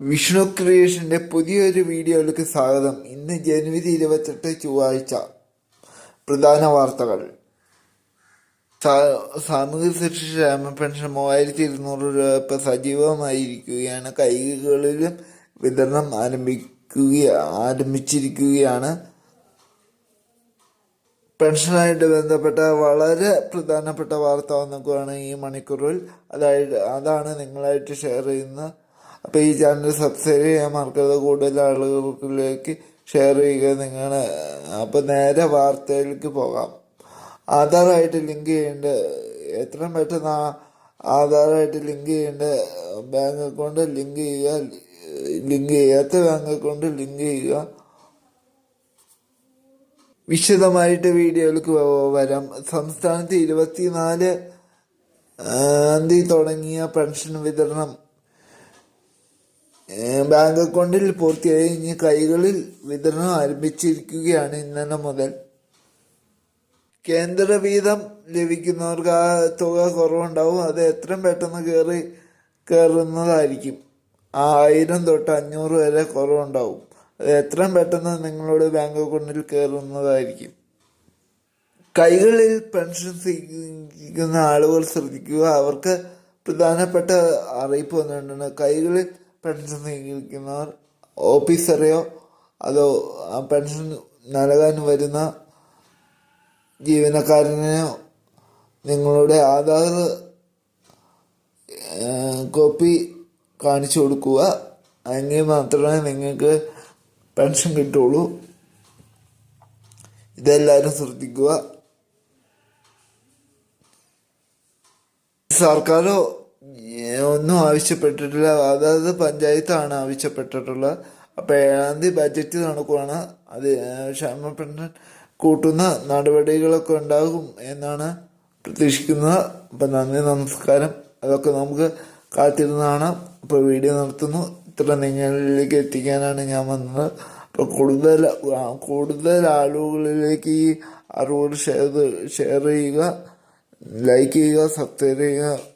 വിഷ്ണു ക്രിയേഷന്റെ പുതിയൊരു വീഡിയോയിലേക്ക് സ്വാഗതം. ഇന്ന് ജനുവരി ഇരുപത്തെട്ട് ചൊവ്വാഴ്ച. പ്രധാന വാർത്തകൾ. സാമൂഹ്യ സുരക്ഷ ക്ഷേമ പെൻഷൻ മൂവായിരത്തി ഇരുന്നൂറ് രൂപ ഇപ്പം സജീവമായിരിക്കുകയാണ്. കൈകളിലും വിതരണം ആരംഭിക്കുക ആരംഭിച്ചിരിക്കുകയാണ്. പെൻഷനായിട്ട് ബന്ധപ്പെട്ട വളരെ പ്രധാനപ്പെട്ട വാർത്ത വന്നൊക്കെയാണ് ഈ മണിക്കൂറിൽ. അതായത് അതാണ് നിങ്ങളായിട്ട് ഷെയർ ചെയ്യുന്നത് അപ്പോൾ ഈ ചാനൽ സബ്സ്ക്രൈബ് ചെയ്യാൻ മറക്കരുത്. കൂടുതൽ ആളുകളിലേക്ക് ഷെയർ ചെയ്യുക നിങ്ങൾ അപ്പോൾ നേരെ വാർത്തയിലേക്ക് പോകാം. ആധാറായിട്ട് ലിങ്ക് ചെയ്യേണ്ട എത്രയും പെട്ടെന്ന് ആധാറായിട്ട് ലിങ്ക് ചെയ്യേണ്ട ബാങ്ക് അക്കൗണ്ട് ലിങ്ക് ചെയ്യുക. ലിങ്ക് ചെയ്യാത്ത ബാങ്ക് അക്കൗണ്ട് ലിങ്ക് ചെയ്യുക. വിശദമായിട്ട് വീഡിയോയിലേക്ക് വരാം. സംസ്ഥാനത്ത് ഇരുപത്തിനാല് തീയതി തുടങ്ങിയ പെൻഷൻ വിതരണം. ബാങ്ക് അക്കൗണ്ടിൽ പൂർത്തിയായി ഇനി കൈകളിൽ വിതരണം ആരംഭിച്ചിരിക്കുകയാണ് ഇന്നലെ മുതൽ. കേന്ദ്ര വീതം ലഭിക്കുന്നവർക്ക് ആ തുക കുറവുണ്ടാവും. അത് എത്രയും പെട്ടെന്ന് കയറി കയറുന്നതായിരിക്കും ആയിരം തൊട്ട് അഞ്ഞൂറ് വരെ കുറവുണ്ടാവും. അത് എത്രയും പെട്ടെന്ന് നിങ്ങളുടെ ബാങ്ക് അക്കൗണ്ടിൽ കയറുന്നതായിരിക്കും കൈകളിൽ പെൻഷൻ സ്വീകരിക്കുന്ന ആളുകൾ ശ്രദ്ധിക്കുക. അവർക്ക് പ്രധാനപ്പെട്ട അറിയിപ്പ് വന്നിട്ടുണ്ട്. കൈകളിൽ പെൻഷൻ സ്വീകരിക്കുന്നവർ ഓഫീസറെയോ അതോ പെൻഷൻ നൽകാൻ വരുന്ന ജീവനക്കാരനെയോ നിങ്ങളുടെ ആധാർ കോപ്പി കാണിച്ചു കൊടുക്കുക. എങ്കിൽ മാത്രമേ നിങ്ങൾക്ക് പെൻഷൻ കിട്ടുള്ളൂ ഇതെല്ലാവരും ശ്രദ്ധിക്കുക. സർക്കാരോ ഒന്നും ആവശ്യപ്പെട്ടിട്ടില്ല. അതായത് പഞ്ചായത്താണ് ആവശ്യപ്പെട്ടിട്ടുള്ളത്. അപ്പോൾ ഏഴാം തീയതി ബജറ്റ് നടക്കുവാണ്. അത് ക്ഷേമപ്പെട്ട കൂട്ടുന്ന നടപടികളൊക്കെ ഉണ്ടാകും എന്നാണ് പ്രതീക്ഷിക്കുന്നത്. അപ്പം നന്ദി നമസ്കാരം. അതൊക്കെ നമുക്ക് കാത്തിരുന്നാണ്. അപ്പോൾ വീഡിയോ നടത്തുന്നു ഇത്ര നിങ്ങളിലേക്ക് എത്തിക്കാനാണ് ഞാൻ വന്നത്. അപ്പോൾ കൂടുതൽ കൂടുതൽ ആളുകളിലേക്ക് ഈ അറിവുകൾ ഷെയർ ഷെയർ ചെയ്യുക ലൈക്ക് ചെയ്യുക സബ്സ്ക്രൈബ് ചെയ്യുക.